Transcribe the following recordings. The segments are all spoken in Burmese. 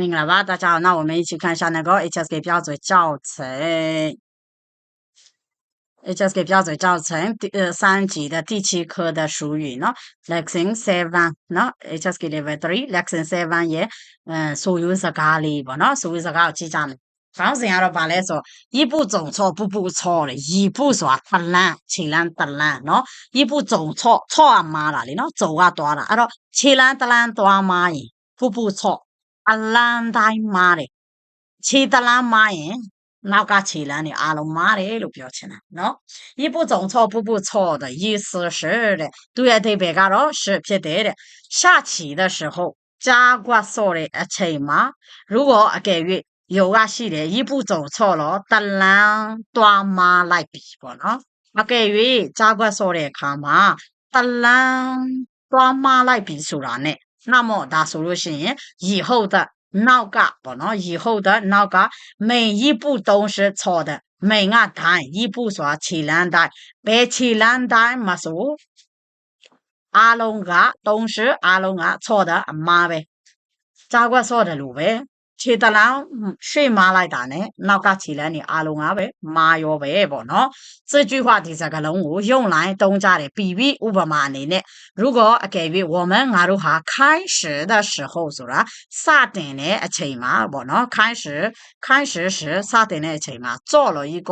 明白来吧，大家好，那我们一起看一下那个 HSK 标准教程。HSK 标准教程第呃三级的第七课的属语呢，lesson seven 呢，HSK level three，lesson seven 也嗯，所有是咖喱不呢，所有是咖喱几张呢？反正按照话来说，一步总错，步步错嘞，一步啥得难，千难得难喏，一步总错，错啊妈了的喏，走啊多了，按照千难得难多啊妈的，步步错。 အလန်းတိုင်းမားတယ်ခြေတလန်းမားရင်နောက်ကခြေလန်းတွေအားလုံးမားတယ်လို့ပြောချင်တာနော်一步走错步步错的意思是တဲ့သူရဲ့အဓိပ္ပာယ်ကတော့是ဖြစ်တယ်တဲ့下棋的时候ကြားကွက်ဆော့တဲ့အချိန်မှာ如果အကယ်၍ယောဂရှိတယ်一步走错咯တလန်းတွားမားလိုက်ပြီပေါ့နော်အကယ်၍ကြားကွက်ဆော့တဲ့အခါမှာတလန်းတွားမားလိုက်ပြီဆိုတာ ਨੇ 那么他数路线以后的脑干，不能以后的脑干每一步都是错的，每按单一步说七两单，白七两单没数，阿龙个都是阿龙个错的妈呗，咋个说的路呗？ ခြေတလန်းရွှေ့မားလိုက်တာနဲ့နောက်ကခြေလန်းနေအားလုံးကပဲမာရောပဲပေါ့နော်这句话ဒီစကားလုံးကို用来သုံးကြတယ်比喻ဥပမာအနေနဲ့如果အကယ်၍我们ငါတို့ဟာ开始的时候ဆိုတာစတင်တဲ့အချိန်မှာပေါ့နော်开始开始时စတင်တဲ့အချိန်မှာ做了一个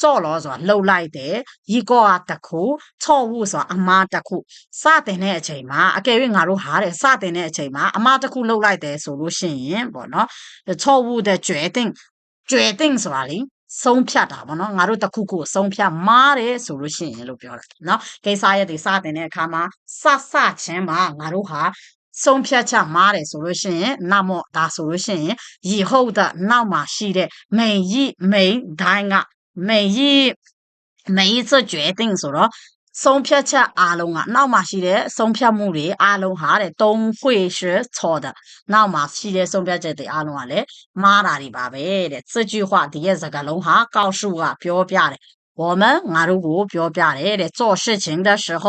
ကြော့လောဆိုတာလှုပ်လိုက်တယ်ရီကောကတခုချော့ဖို့ဆိုတာအမားတခုစတင်တဲ့အချိန်မှာအကယ်၍ငါတို့ဟာတဲ့စတင်တဲ့အချိန်မှာအမားတခုလှုပ်လိုက်တယ်ဆိုလို့ရှိရင်ပေါ့နော်ချော့ဖို့တဲ့ကျွဲတင်ကျွဲတင်ဆိုတာလေဆုံးဖြတ်တာပေါ့နော်ငါတို့တခုခုဆုံးဖြတ်မားတယ်ဆိုလို့ရှိရင်လို့ပြောတာနော်ကိစ္စရဲ့ဒီစတင်တဲ့အခါမှာစစချင်းမှာငါတို့ဟာဆုံးဖြတ်ချက်မားတယ်ဆိုလို့ရှိရင်နမောဒါဆိုလို့ရှိရင်ရီဟုတ်တဲ့နောက်မှာရှိတဲ့မိန်ရီမိန်ဒိုင်းက 每一每一次决定ဆိုတော့ဆုံးဖြတ်ချက်အားလုံးကနောက်မှာရှိတဲ့ဆုံးဖြတ်မှုတွေအားလုံးဟာတဲ့都会是错的နောက်မှာရှိတဲ့ဆုံးဖြတ်ချက်တွေအားလုံးကလည်းမှားတာတွေပါပဲတဲ့这句话ဒီရဲ့စကားလုံးဟာ告诉ကပြောပြတယ်我们ငါတို့ကိုပြောပြတယ်တဲ့做事情的时候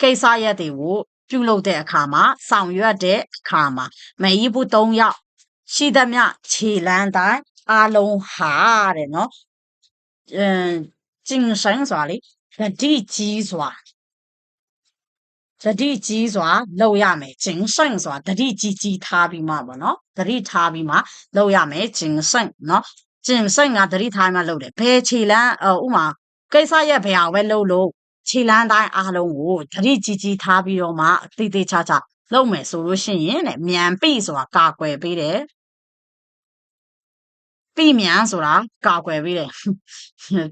ကိစ္စရက်တွေကိုပြုလုပ်တဲ့အခါမှာဆောင်ရွက်တဲ့အခါမှာ每一步都要ရှိသမျှခြေလမ်းတိုင်းအားလုံးဟာတဲ့နော် 嗯，谨慎ဆိုတာလေသတိကြီးစွာသတိကြီးစွာလုပ်ရမယ်谨慎ဆိုတာသတိကြီးကြီးထားပြီးမှပေါ့နော်သတိထားပြီးမှလုပ်ရမယ်谨慎နော်谨慎ကသတိထားမှလုပ်တယ်ဘယ်ခြေလမ်းဥမာကိစ္စရဲ့ဘယ်အောင်ပဲလုပ်လို့ခြေလမ်းတိုင်းအားလုံးကိုသတိကြီးကြီးထားပြီးတော့မှတိတိကျကျလုပ်မယ်ဆိုလို့ရှိရင်တဲ့မြန်ပြီဆိုတာကာကွယ်ပေးတယ် 避免ဆိုတာကာကွယ်ပေးတယ်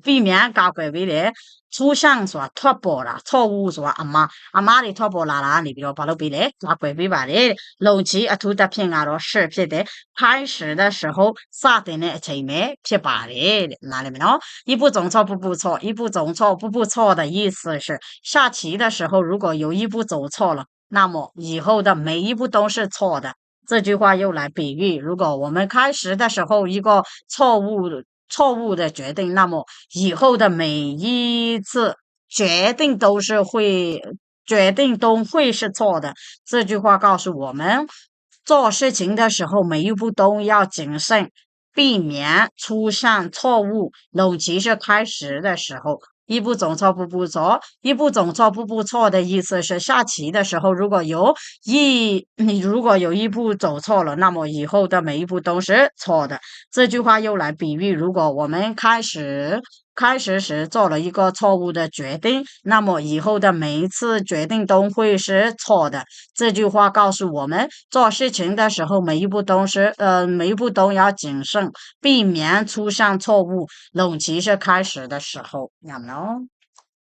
避免ကာကွယ်ပေးတယ်粗相ဆိုတာထွက်ပေါ်တာ错误ဆိုတာအမားအမားတွေထွက်ပေါ်လာတာကနေပြီးတော့ဘာလုပ်ပေးလဲကာကွယ်ပေးပါတယ်လုံကြီးအထူးသဖြင့်ကတော့是ဖြစ်တယ်开始的时候စတင်တဲ့အချိန်ပဲဖြစ်ပါတယ်တဲ့နားလည်မနော်一步走错步步错一步走错步步错的意思是下棋的时候如果有一步走错了那么以后的每一步都是错的 这句话又来比喻，如果我们开始的时候一个错误错误的决定，那么以后的每一次决定都是会决定都会是错的。这句话告诉我们，做事情的时候每一步都要谨慎，避免出现错误，尤其是开始的时候。一步走错步步错，一步走错步步错的意思是下棋的时候，如果有一你如果有一步走错了，那么以后的每一步都是错的。这句话又来比喻，如果我们开始开始时做了一个错误的决定，那么以后的每一次决定都会是错的。这句话告诉我们，做事情的时候每一步都是呃每一步都要谨慎，避免出现错误，尤其是开始的时候，有没有？